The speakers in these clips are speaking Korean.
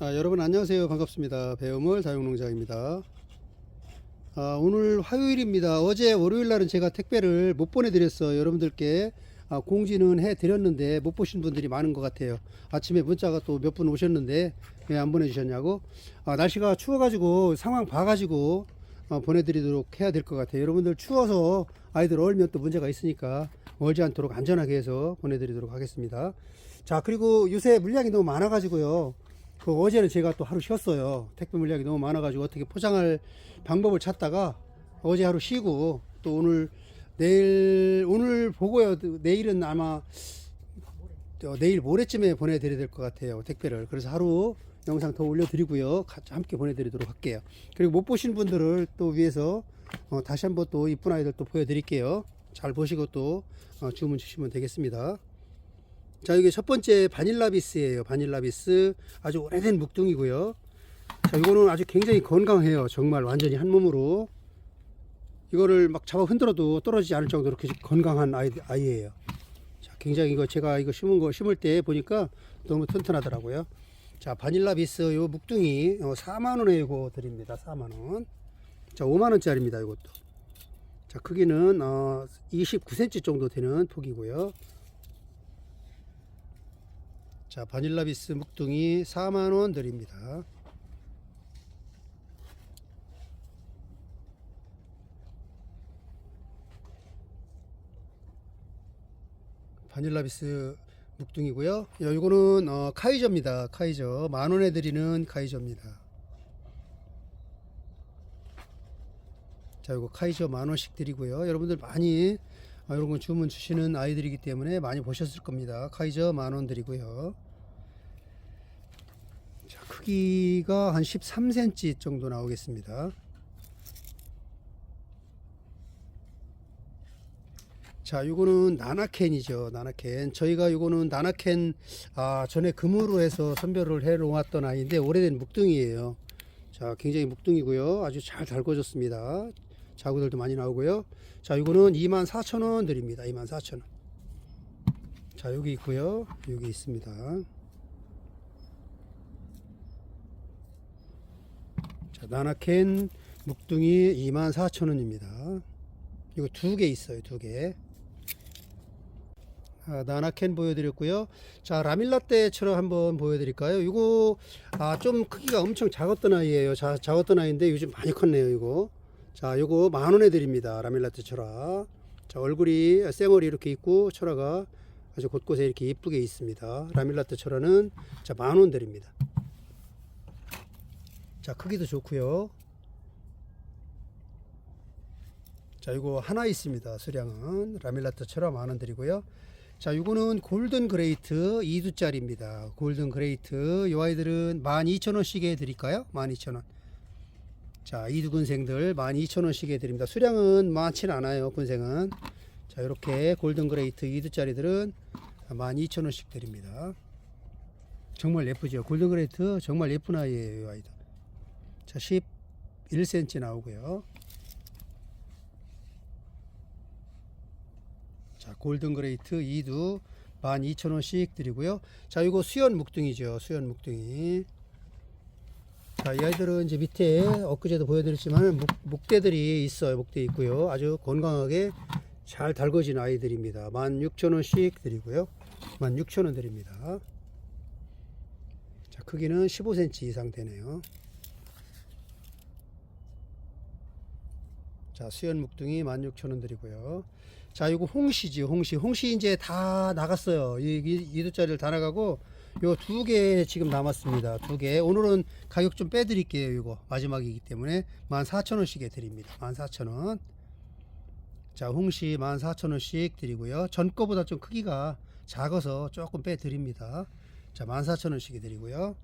아, 여러분 안녕하세요. 반갑습니다. 배우물 다육농장입니다. 아, 오늘 화요일입니다. 어제 월요일 날은 제가 택배를 못 보내드렸어요. 여러분들께 아, 공지는 해드렸는데 못 보신 분들이 많은 것 같아요. 아침에 문자가 또 몇 분 오셨는데 왜 안 보내주셨냐고. 아, 날씨가 추워가지고 상황 봐가지고 어, 보내드리도록 해야 될 것 같아요. 여러분들 추워서 아이들 얼면 또 문제가 있으니까 얼지 않도록 안전하게 해서 보내드리도록 하겠습니다. 자 그리고 요새 물량이 너무 많아 가지고요 그 어제는 제가 또 하루 쉬었어요. 택배 물량이 너무 많아가지고 어떻게 포장할 방법을 찾다가 어제 하루 쉬고 또 오늘 내일 오늘 보고요. 내일은 아마 어, 내일 모레쯤에 보내드려야 될 것 같아요. 택배를. 그래서 하루 영상 더 올려드리고요. 같이 함께 보내드리도록 할게요. 그리고 못 보신 분들을 또 위해서 어, 다시 한번 또 이쁜 아이들 또 보여드릴게요. 잘 보시고 또 어, 주문 주시면 되겠습니다. 자, 이게 첫 번째 바닐라비스예요. 바닐라비스 아주 오래된 묵둥이고요. 자, 이거는 아주 굉장히 건강해요. 정말 완전히 한 몸으로. 이거를 막 잡아 흔들어도 떨어지지 않을 정도로 그 건강한 아이, 아이예요. 자, 굉장히 이거 제가 이거 심은 거 심을 때 보니까 너무 튼튼하더라고요. 자, 바닐라비스 요 묵둥이 어, 4만 원에 이거 드립니다. 4만 원. 자, 5만 원짜리입니다. 이것도. 자, 크기는 어, 29cm 정도 되는 폭이고요. 자, 바닐라 비스 묵둥이 4만원 드립니다. 바닐라 비스 묵둥이고요. 야, 이거는 어, 카이저입니다. 카이저. 만원에 드리는 카이저입니다. 자, 이거 카이저 만원씩 드리고요. 여러분들 많이 아, 이런 거 주문 주시는 아이들이기 때문에 많이 보셨을 겁니다. 카이저 만원 드리고요. 자, 크기가 한 13cm 정도 나오겠습니다. 자, 요거는 나나캔이죠. 나나캔. 저희가 요거는 나나캔 아, 전에 금으로 해서 선별을 해 놓았던 아이인데 오래된 묵둥이에요. 자, 굉장히 묵둥이고요. 아주 잘 달궈졌습니다. 자구들도 많이 나오고요. 자, 이거는 24,000원 드립니다. 24,000원. 자, 여기 있고요. 여기 있습니다. 자, 나나캔 묵둥이 24,000원입니다. 이거 두 개 있어요. 두 개. 아, 나나캔 보여드렸고요. 자, 라밀라떼처럼 한번 보여드릴까요? 이거 아, 좀 크기가 엄청 작았던 아이예요. 자, 작았던 아이인데 요즘 많이 컸네요. 이거. 자, 요거 만 원에 드립니다. 라밀라떼 철화. 자, 얼굴이 쌩얼이 이렇게 있고 철화가 아주 곳곳에 이렇게 이쁘게 있습니다. 라밀라떼 철화는 자, 만 원 드립니다. 자, 크기도 좋고요. 자, 이거 하나 있습니다. 수량은 라밀라떼 철화 만 원 드리고요. 자, 이거는 골든 그레이트 2두짜리입니다. 골든 그레이트. 이 아이들은 12,000원씩에 드릴까요? 12,000원. 자, 이두 군생들 12,000원씩에 드립니다. 수량은 많지는 않아요, 군생은. 자, 이렇게 골든 그레이트 2두짜리들은 12,000원씩 드립니다. 정말 예쁘죠? 골든 그레이트 정말 예쁜 아이예요, 이 아이도. 자, 11cm 나오고요. 자, 골든 그레이트 2두 12,000원씩 드리고요. 자, 이거 수연 묵둥이죠. 수연 묵둥이. 자, 이 아이들은 이제 밑에 엊그제도 보여드렸지만 묵, 묵대들이 있어요. 묵대 있고요. 아주 건강하게 잘 달궈진 아이들입니다. 16,000원씩 드리고요. 16,000원 드립니다. 자, 크기는 15cm 이상 되네요. 자, 수연 묵둥이 16,000원 드리고요. 자, 이거 홍시지, 홍시. 홍시 이제 다 나갔어요. 이, 이, 이두짜리를 다 나가고, 요 두 개 지금 남았습니다. 두 개. 오늘은 가격 좀 빼드릴게요. 이거 마지막이기 때문에 14,000원씩에 드립니다. 14,000원. 자, 홍시 14,000원씩 드리고요. 전 거보다 좀 크기가 작아서 조금 빼드립니다. 자, 14,000원씩에 드리고요.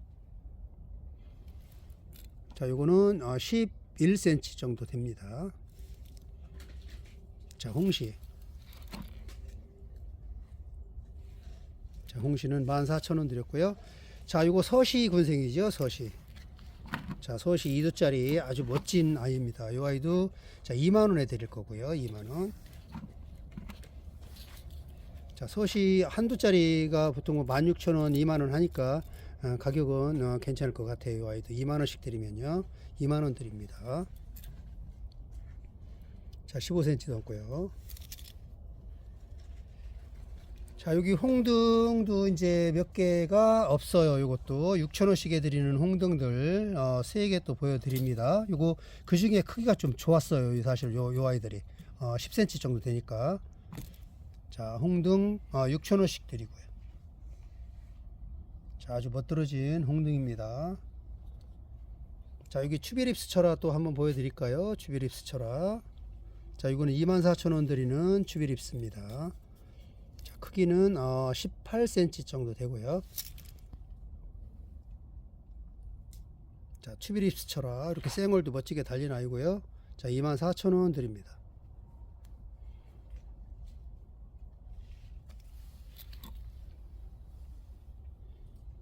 자, 요거는 11cm 정도 됩니다. 자, 홍시. 자, 홍시는 14,000원 드렸고요. 자, 이거 서시 군생이죠, 서시. 자, 서시 2두짜리 아주 멋진 아이입니다. 이 아이도 자, 2만 원에 드릴 거고요. 2만 원. 자, 서시 한 두짜리가 보통 뭐 16,000원, 2만 원 하니까 아, 가격은 어, 괜찮을 것 같아요. 이 아이도 2만 원씩 드리면요. 2만 원 드립니다. 자, 15cm 넘고요. 자, 여기 홍등도 이제 몇 개가 없어요. 요것도 6,000원씩에 드리는 홍등들 어, 3개 또 보여드립니다. 요거 그 중에 크기가 좀 좋았어요. 사실 요, 요 아이들이 어, 10cm 정도 되니까. 자, 홍등 어, 6,000원씩 드리고요. 자, 아주 멋들어진 홍등입니다. 자, 여기 추비립스 철화 또 한번 보여드릴까요? 추비립스 철화. 자, 이거는 24,000원 드리는 추비립스입니다. 자, 크기는 어, 18cm 정도 되고요. 자, 추비립스 철화 이렇게 생얼도 멋지게 달린 아이고요. 자, 24,000원 드립니다.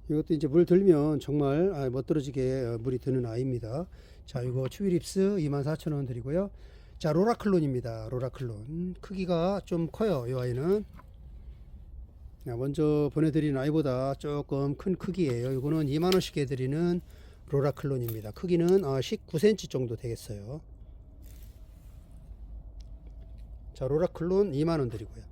이것도 이제 물 들면 정말 아, 멋들어지게 어, 물이 드는 아이입니다. 자, 이거 추비립스 24,000원 드리고요. 자, 로라클론입니다. 로라클론. 크기가 좀 커요. 이 아이는. 자, 먼저 보내드린 아이보다 조금 큰 크기예요. 이거는 2만원씩 해드리는 로라클론입니다. 크기는 어, 19cm 정도 되겠어요. 자, 로라클론 2만원 드리고요.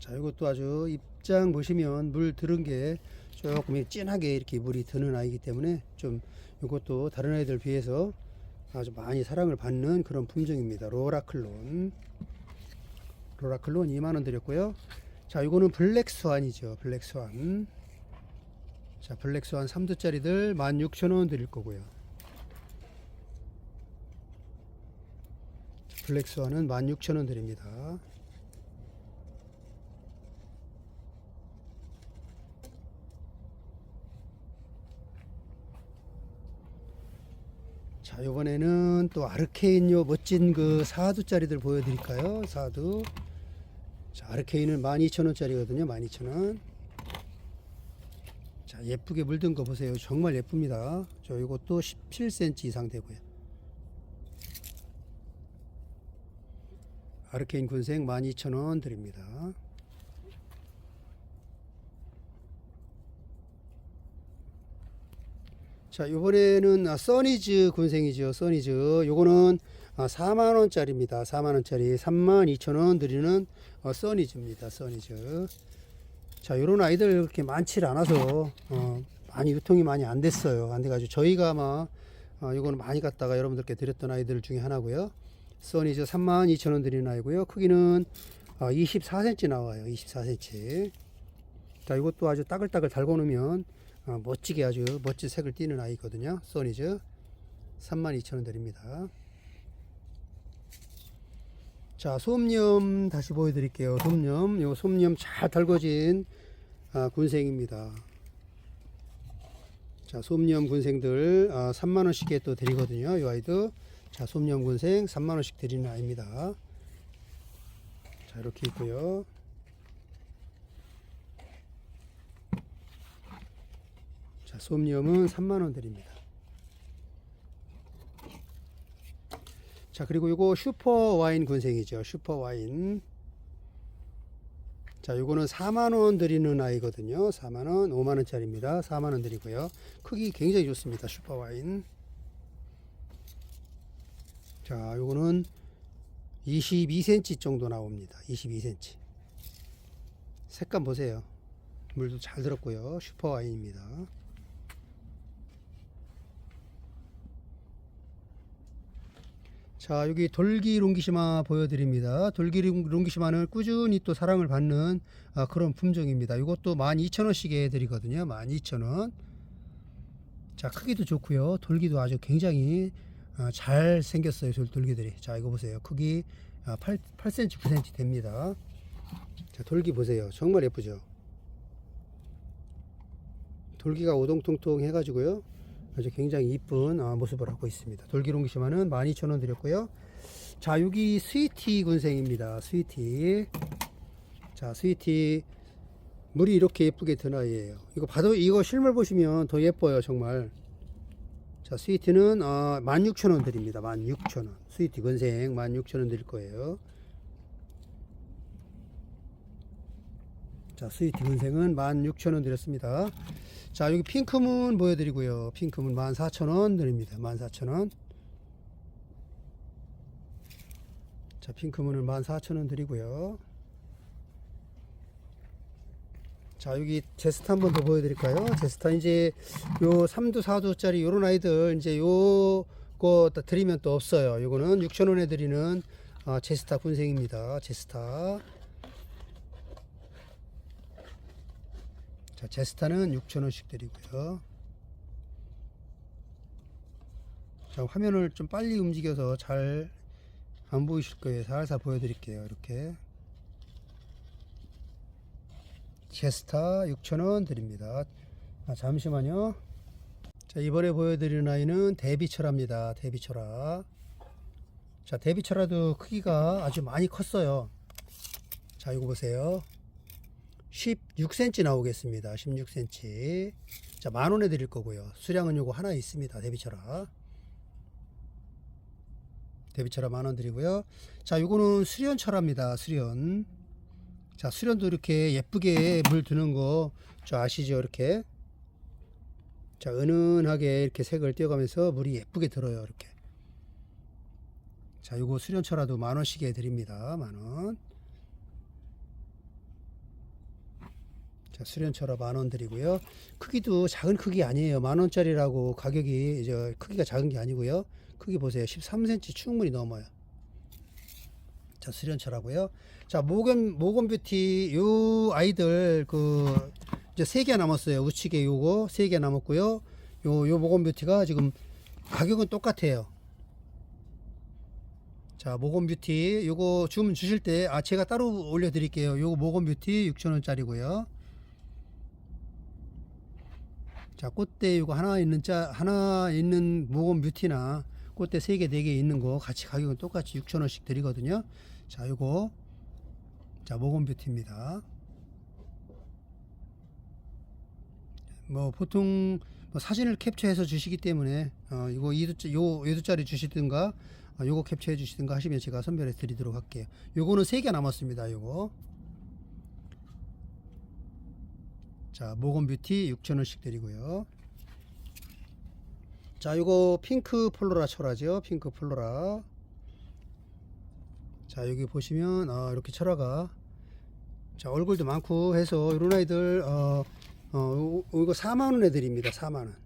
자, 이것도 아주 입장 보시면 물 들은 게 조금 진하게 이렇게 물이 드는 아이기 때문에 좀 이것도 다른 아이들 비해서 아주 많이 사랑을 받는 그런 품종입니다. 로라클론. 로라클론 2만원 드렸고요. 자, 이거는 블랙스완이죠. 블랙스완. 자, 블랙스완 3두짜리들 16,000원 드릴 거고요. 블랙스완은 16,000원 드립니다. 이번에는 또 아르케인요 멋진 그 4두짜리들 보여드릴까요? 4두. 자, 아르케인은 12,000원짜리거든요. 12,000원. 자, 예쁘게 물든 거 보세요. 정말 예쁩니다. 저 이것도 17cm 이상 되고요. 아르케인 군생 12,000원 드립니다. 자, 이번에는 아, 써니즈 군생이죠. 써니즈. 요거는 아, 4만 원짜리입니다. 4만 원짜리 3만 2천 원 드리는 어, 써니즈입니다. 써니즈. 자, 요런 아이들 그렇게 많지 않아서 어, 많이 유통이 많이 안 됐어요. 안 돼가지고 저희가 아마 어, 요거는 많이 갖다가 여러분들께 드렸던 아이들 중에 하나고요. 써니즈 3만 2천 원 드리는 아이고요. 크기는 어, 24cm 나와요. 24cm. 자, 이것도 아주 따글따글 달고 놓으면 어, 멋지게 아주 멋진 색을 띠는 아이거든요. 소니즈 32,000원 드립니다. 자, 솜염 다시 보여드릴게요. 솜염, 요 솜염 잘 달궈진 아, 군생입니다. 자, 솜염 군생들 아, 3만 원씩에 또 드리거든요. 이 아이도. 자, 솜염 군생 3만 원씩 드리는 아이입니다. 자, 이렇게 있고요. 자, 솜염은 3만원 드립니다. 자, 그리고 요거 슈퍼 와인 군생이죠. 슈퍼 와인. 자, 요거는 4만원 드리는 아이거든요. 4만원, 5만원짜리입니다. 4만원 드리고요. 크기 굉장히 좋습니다. 슈퍼 와인. 자, 요거는 22cm 정도 나옵니다. 22cm. 색감 보세요. 물도 잘 들었고요. 슈퍼 와인입니다. 자, 여기 돌기 롱기시마 보여드립니다. 돌기 롱기시마는 꾸준히 또 사랑을 받는 아, 그런 품종입니다. 이것도 12,000원씩에 해드리거든요. 12,000원. 자, 크기도 좋고요. 돌기도 아주 굉장히 아, 잘 생겼어요. 돌- 돌기들이. 자, 이거 보세요. 크기 아, 8, 8cm, 9cm 됩니다. 자, 돌기 보세요. 정말 예쁘죠? 돌기가 오동통통 해가지고요. 아주 굉장히 이쁜 아, 모습을 하고 있습니다. 돌기롱기 시마는 12,000원 드렸고요. 자, 여기 스위티 군생입니다. 스위티. 자, 스위티. 물이 이렇게 예쁘게 든 아이예요. 이거 봐도 이거 실물 보시면 더 예뻐요, 정말. 자, 스위트는 어, 16,000원 드립니다. 16,000원. 스위트 건생 16,000원 드릴 거예요. 자, 스위트 건생은 16,000원 드렸습니다. 자, 여기 핑크문 보여드리고요. 핑크문 14,000원 드립니다. 14,000원. 자, 핑크문은 14,000원 드리고요. 자, 여기 제스타 한 번 더 보여드릴까요? 제스타 이제 요 3두, 4두짜리 요런 아이들 이제 요거 다 드리면 또 없어요. 요거는 6,000원에 드리는 아, 제스타 군생입니다. 제스타. 자, 제스타는 6,000원씩 드리고요. 자, 화면을 좀 빨리 움직여서 잘 안 보이실 거예요. 살살 보여드릴게요. 이렇게. 제스타 6,000원 드립니다. 아, 잠시만요. 자, 이번에 보여드리는 아이는 대비철합니다. 대비철합. 자, 대비철화도 크기가 아주 많이 컸어요. 자, 이거 보세요. 16cm 나오겠습니다. 16cm. 자, 만 원에 드릴 거고요. 수량은 요거 하나 있습니다. 대비철화. 대비철화 만원 드리고요. 자, 요거는 수련철화입니다. 수련. 자, 수련도 이렇게 예쁘게 물 드는 거 저 아시죠? 이렇게. 자, 은은하게 이렇게 색을 띄어가면서 물이 예쁘게 들어요. 이렇게. 자, 요거 수련철화도 만 원씩에 드립니다. 만 원. 자, 수련철화 만원 드리고요. 크기도 작은 크기 아니에요. 만 원짜리라고 가격이 이제 크기가 작은 게 아니고요. 크기 보세요. 13cm 충분히 넘어요. 자, 수련철하고요. 자, 모건 모건 뷰티 요 아이들 그 이제 세 개 남았어요. 우측에 요거 세 개 남았고요. 요 요 모건 뷰티가 지금 가격은 똑같아요. 자, 모건 뷰티 요거 주문 주실 때 아 제가 따로 올려 드릴게요. 요거 모건 뷰티 6,000원짜리고요. 자, 꽃대 요거 하나 있는 짜 하나 있는 모건 뷰티나 꽃대 3개, 4개 있는 거 같이 가격은 똑같이 6,000원씩 드리거든요. 자, 요거 자, 모건 뷰티입니다. 뭐 보통 뭐 사진을 캡처해서 주시기 때문에 어, 이거 이두 요 이두짜리 주시든가 어, 요거 캡처해 주시든가 하시면 제가 선별해 드리도록 할게요. 요거는 3개 남았습니다. 요거 자, 모건 뷰티 6,000원씩 드리고요. 자, 요거 핑크 플로라 철화죠. 핑크 플로라. 자, 여기 보시면 어, 이렇게 철화가 자, 얼굴도 많고 해서 이런 아이들 어, 어, 요- 이거 4만 원에 드립니다. 4만 원.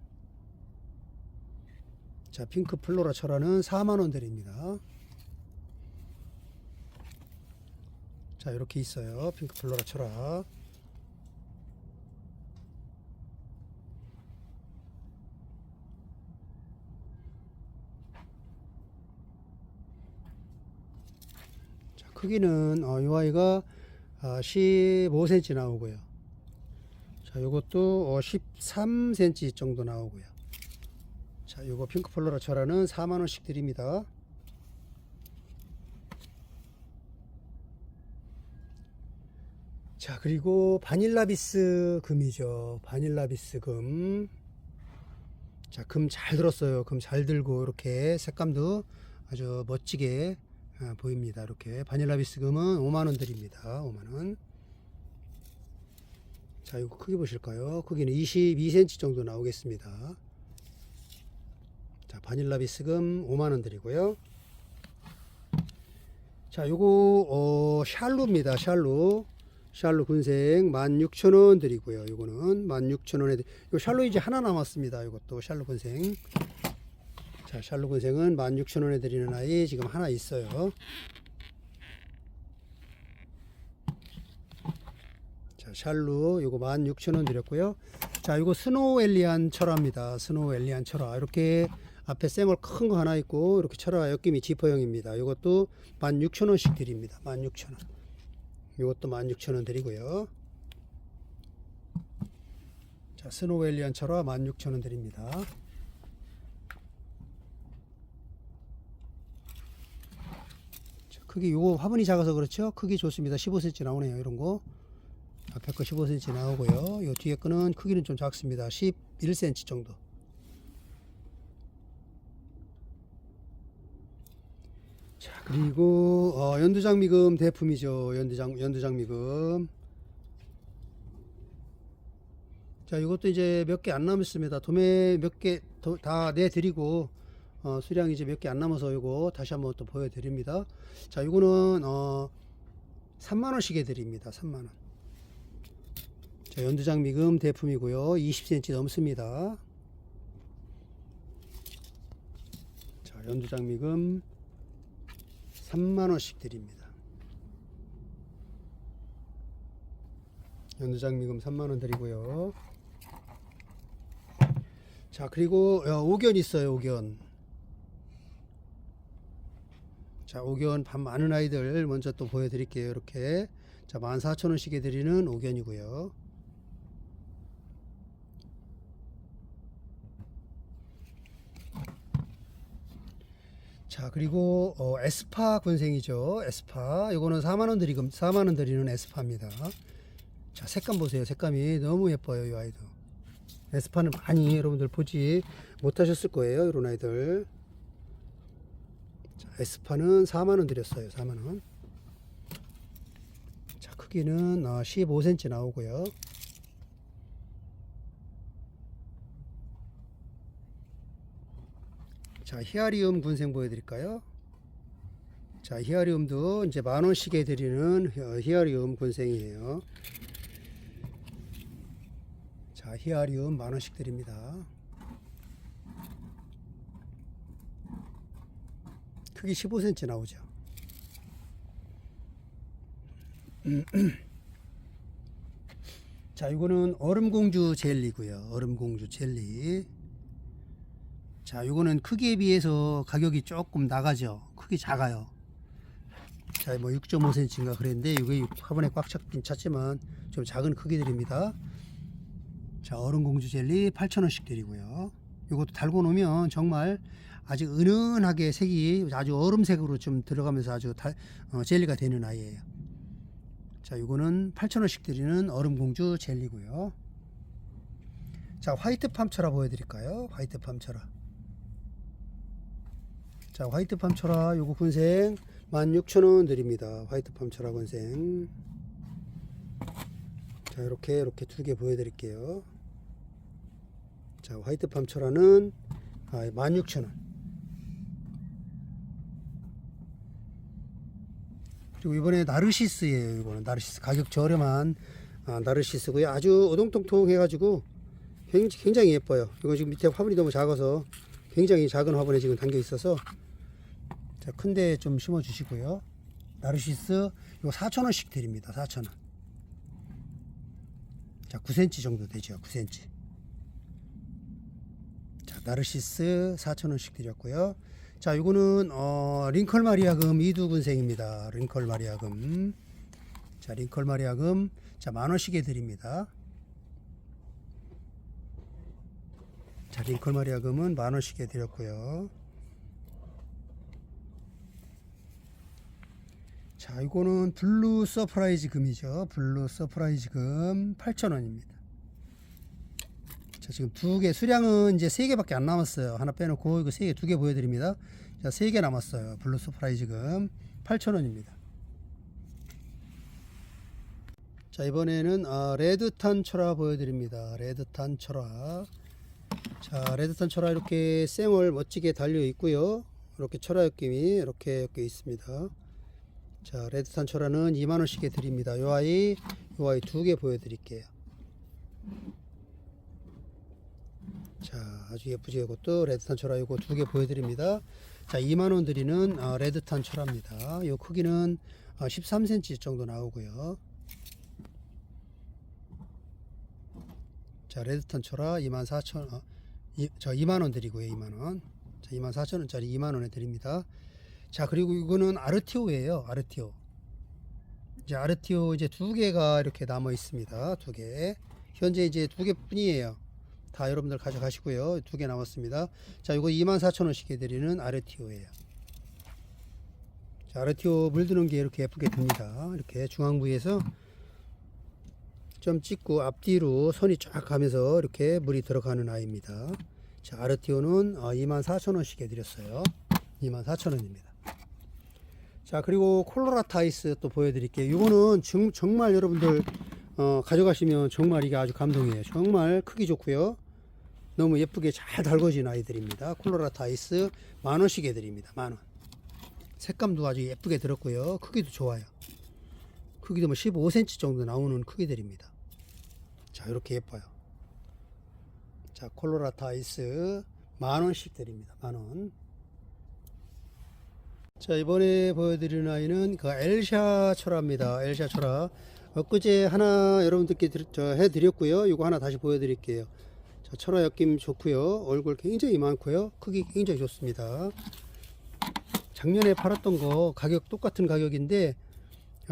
자, 핑크 플로라 철화는 4만 원 드립니다. 자, 이렇게 있어요. 핑크 플로라 철화. 크기는 어, 이 아이가 아, 15cm 나오고요. 자, 요것도 어, 13cm 정도 나오고요. 자, 요거 핑크 폴로라 철화는 4만 원씩 드립니다. 자, 그리고 바닐라비스 금이죠. 바닐라비스 금. 자, 금 잘 들었어요. 금 잘 들고 이렇게 색감도 아주 멋지게 아, 보입니다. 이렇게 바닐라 비스 금은 5만 원 드립니다. 5만 원. 자, 이거 크기 보실까요? 크기는 22cm 정도 나오겠습니다. 자, 바닐라 비스 금 5만 원 드리고요. 자, 요거 어, 샬루입니다. 샬루. 샬루 군생 16,000원 드리고요. 요거는 16,000원에 요 샬루 이제 하나 남았습니다. 이것도 샬루 군생. 자, 샬루 군생은 16,000원에 드리는 아이 지금 하나 있어요. 자, 샬루 요거 16,000원 드렸고요. 자, 요거 스노우 엘리안 철화입니다. 스노우 엘리안 철화. 이렇게 앞에 쌩얼 큰 거 하나 있고 이렇게 철화 엮임이 지퍼형입니다. 요것도 16,000원씩 드립니다. 16,000원. 요것도 16,000원 드리고요. 자, 스노우 엘리안 철화 16,000원 드립니다. 크기 요거 화분이 작아서 그렇죠? 크기 좋습니다. 15cm 나오네요 이런 거. 앞에 거 15cm 나오고요. 요 뒤에 거는 크기는 좀 작습니다. 11cm 정도. 자 그리고 어, 연두장미금 대품이죠. 연두장 연두장미금. 자 이것도 이제 몇 개 안 남았습니다. 도매 몇 개 다 내드리고 어, 수량이 이제 몇 개 안 남아서 이거 다시 한번 또 보여드립니다. 자, 이거는 어, 3만 원씩 해드립니다. 3만 원. 자, 연두장 미금 대품이고요. 20cm 넘습니다. 자, 연두장 미금 3만 원씩 드립니다. 연두장 미금 3만 원 드리고요. 자, 그리고 어, 오견 있어요. 오견. 자, 오견 밥 많은 아이들 먼저 또 보여드릴게요. 이렇게. 자, 14,000원씩에 드리는 오견이고요. 자 그리고 어, 에스파 군생이죠. 에스파. 이거는 4만원 드리금 4만원 드리는 에스파입니다. 자 색감 보세요. 색감이 너무 예뻐요 이 아이도. 에스파는 많이 여러분들 보지 못하셨을 거예요 이런 아이들. 자 에스파는 4만원 드렸어요 4만원 자 크기는 어, 15cm 나오고요 자, 히아리움 군생 보여드릴까요? 자, 히아리움도 이제 만 원씩에 드리는 히- 히아리움 군생이에요. 자, 히아리움 만 원씩 드립니다. 크기 15cm 나오죠. 자, 이거는 얼음공주 젤리고요. 얼음공주 젤리. 자, 요거는 크기에 비해서 가격이 조금 나가죠. 크기 작아요. 자, 뭐 6.5cm인가 그랬는데 이게 화분에 꽉 찼긴 찼지만 좀 작은 크기들입니다. 자, 얼음공주 젤리 8,000원씩 드리고요. 이것도 달고 놓으면 정말 아주 은은하게 색이 아주 얼음색으로 좀 들어가면서 아주 달, 어, 젤리가 되는 아이예요. 자, 이거는 8,000원씩 드리는 얼음공주 젤리고요. 자, 화이트 팜철아 보여드릴까요? 화이트 팜철아. 자 화이트 팜철아 요거 군생 16,000원 드립니다 화이트 팜철아 군생 자 이렇게 이렇게 두 개 보여드릴게요 자 화이트 팜철아는 아, 16,000원 그리고 이번에 나르시스예요 이거는 나르시스 가격 저렴한 아, 나르시스고요 아주 오동통통 해가지고 굉장히, 예뻐요 이거 지금 밑에 화분이 너무 작아서 굉장히 작은 화분에 지금 담겨 있어서 자, 큰데 좀 심어 주시고요. 나르시스 이거 4,000원씩 드립니다. 4,000원. 자, 9cm 정도 되죠. 9cm. 자, 나르시스 4,000원씩 드렸고요. 자, 이거는 어, 링컬 마리아금 이두군생입니다. 링컬 마리아금. 자, 링컬 마리아금 자, 만 원씩에 드립니다. 자, 링컬 마리아금은 만 원씩에 드렸고요. 자, 이거는 블루 서프라이즈 금이죠. 블루 서프라이즈 금 8,000원입니다. 자, 지금 두 개, 수량은 이제 세 개밖에 안 남았어요. 하나 빼놓고 이거 세 개, 두 개 보여드립니다. 자, 세 개 남았어요. 블루 서프라이즈 금 8,000원입니다. 자, 이번에는 아, 레드탄 철화 보여드립니다. 레드탄 철화. 자, 레드탄 철화 이렇게 쌩얼 멋지게 달려 있고요. 이렇게 철화 엮임이 이렇게 엮여 있습니다. 자, 레드탄 철화는 2만원씩에 드립니다. 요 아이, 요 아이 두 개 보여드릴게요. 자, 아주 예쁘죠. 이것도 레드탄 철화 이거 두 개 보여드립니다. 자, 2만원 드리는 어, 레드탄 철화입니다. 요 크기는 어, 13cm 정도 나오고요. 자, 레드탄 철화 24,000원, 어, 이, 저 2만원 드리고요. 2만원. 자, 24,000원짜리 2만원에 드립니다. 자 그리고 이거는 아르티오예요 아르티오 이제 아르티오 이제 두 개가 이렇게 남아 있습니다 두 개 현재 이제 두 개뿐이에요 다 여러분들 가져가시고요. 두 개 남았습니다. 자 이거 24,000원씩 해드리는 아르티오예요. 자 아르티오 물드는 게 이렇게 예쁘게 됩니다. 이렇게 중앙 부위에서 좀 찍고 앞뒤로 손이 쫙 가면서 이렇게 물이 들어가는 아이입니다. 자 아르티오는 24,000원씩 해드렸어요. 24,000원입니다. 자 그리고 콜로라타 아이스 또 보여드릴게요. 이거는 정, 정말 여러분들 어, 가져가시면 정말 이게 아주 감동이에요. 정말 크기 좋고요. 너무 예쁘게 잘 달궈진 아이들입니다. 콜로라타 아이스 만 원씩 해드립니다. 만 원. 색감도 아주 예쁘게 들었고요. 크기도 좋아요. 크기도 뭐 15cm 정도 나오는 크기들입니다. 자 이렇게 예뻐요. 자 콜로라타 아이스 만 원씩 드립니다. 만 원. 자 이번에 보여드리는 아이는 그 엘샤 초라입니다. 엘샤 초라. 엊그제 하나 여러분들께 드- 저 해드렸고요. 이거 하나 다시 보여드릴게요. 자 철화 엮임 좋고요. 얼굴 굉장히 많고요. 크기 굉장히 좋습니다. 작년에 팔았던 거 가격 똑같은 가격인데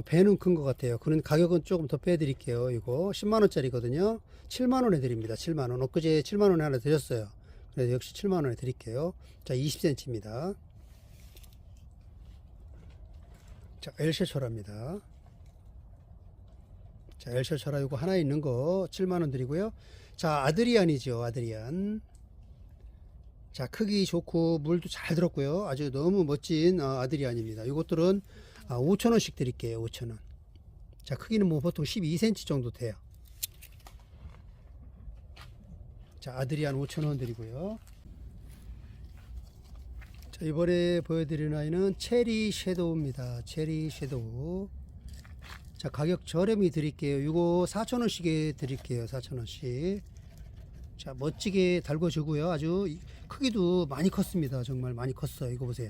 배는 큰 것 같아요. 그런 가격은 조금 더 빼드릴게요. 이거 10만 원짜리거든요. 7만 원에 드립니다. 7만 원. 엊그제 7만 원에 하나 드렸어요. 그래서 역시 7만 원에 드릴게요. 자 20cm입니다. 자 엘셰철합니다. 자 엘셰 철화 이거 하나 있는 거 7만 원 드리고요. 자 아드리안이죠. 아드리안. 자 크기 좋고 물도 잘 들었고요. 아주 너무 멋진 어, 아드리안입니다. 이것들은 아, 5천 원씩 드릴게요. 5천 원. 자 크기는 뭐 보통 12cm 정도 돼요. 자 아드리안 5천 원 드리고요. 자 이번에 보여드리는 아이는 체리 섀도우입니다. 체리 섀도우. 자 가격 저렴히 드릴게요. 이거 4천 원씩에 드릴게요. 4천 원씩. 자 멋지게 달궈주고요. 아주 이- 크기도 많이 컸습니다. 정말 많이 컸어요. 이거 보세요.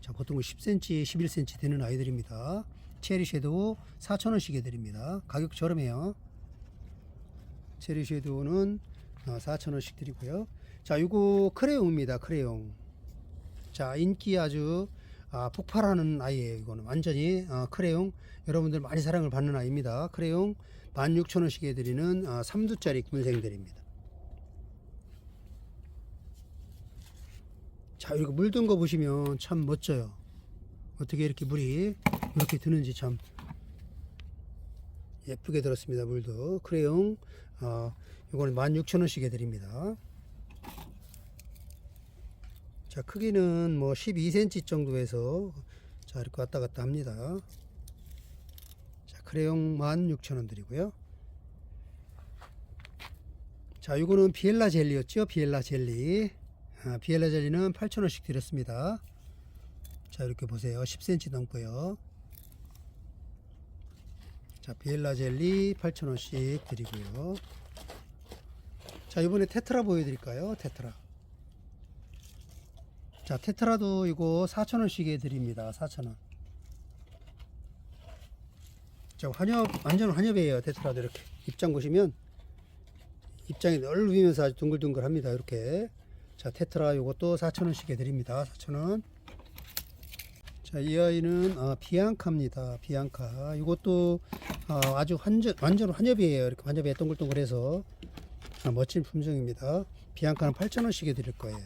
자 보통 10cm, 11cm 되는 아이들입니다. 체리 섀도우 4,000원씩에 드립니다. 가격 저렴해요. 체리 섀도우는 4,000원씩 드리고요. 자 이거 크레용입니다. 크레용. 자 인기 아주 아, 폭발하는 아이예요. 이거는 완전히 아, 크레용 여러분들 많이 사랑을 받는 아이입니다. 크레용 16,000원씩에 드리는 아, 3두짜리 군생들입니다. 자, 이렇게 물든 거 보시면 참 멋져요. 어떻게 이렇게 물이 이렇게 드는지 참 예쁘게 들었습니다. 물도. 크레용, 어, 이거는 16,000원씩에 드립니다. 자, 크기는 뭐 12cm 정도에서 자, 이렇게 왔다 갔다 합니다. 자, 크레용 16,000원 드리고요. 자, 이거는 비엘라 젤리였죠? 비엘라 젤리. 아, 비엘라 젤리는 8,000원씩 드렸습니다. 자, 이렇게 보세요. 10cm 넘고요. 자, 비엘라 젤리 8,000원씩 드리고요. 자, 이번에 테트라 보여드릴까요? 테트라. 자, 테트라도 이거 4,000원씩에 드립니다. 4,000원. 자, 환엽, 완전 환엽이에요. 테트라도 이렇게. 입장 보시면 입장이 넓으면서 아주 둥글둥글합니다. 이렇게. 자, 테트라 요것도 4,000원씩에 드립니다. 4,000원. 자, 이 아이는 아, 비앙카입니다. 비앙카. 이것도 아, 아주 완전 완전 환엽이에요. 이렇게 환엽이 동글동글해서 아, 멋진 품종입니다. 비앙카는 8,000원씩에 드릴 거예요.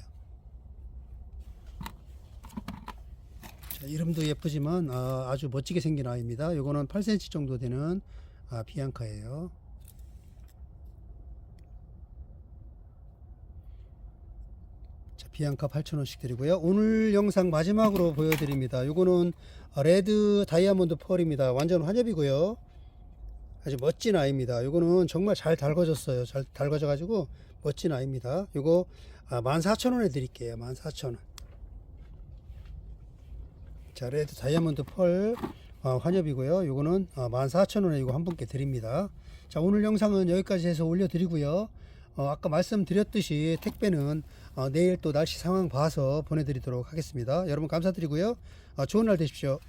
자, 이름도 예쁘지만 아, 아주 멋지게 생긴 아이입니다. 이거는 8cm 정도 되는 아, 비앙카예요. 비앙카 8,000원씩 드리고요. 오늘 영상 마지막으로 보여드립니다. 이거는 레드 다이아몬드 펄입니다. 완전 환엽이고요. 아주 멋진 아이입니다. 이거는 정말 잘 달궈졌어요. 잘 달궈져 가지고 멋진 아이입니다. 이거 아, 14,000원에 드릴게요. 14,000원. 자, 레드 다이아몬드 펄 아, 환엽이고요. 이거는 아, 14,000원에 이거 한 분께 드립니다. 자, 오늘 영상은 여기까지 해서 올려드리고요. 어, 아까 말씀드렸듯이 택배는 어, 내일 또 날씨 상황 봐서 보내드리도록 하겠습니다. 여러분 감사드리고요. 어, 좋은 날 되십시오.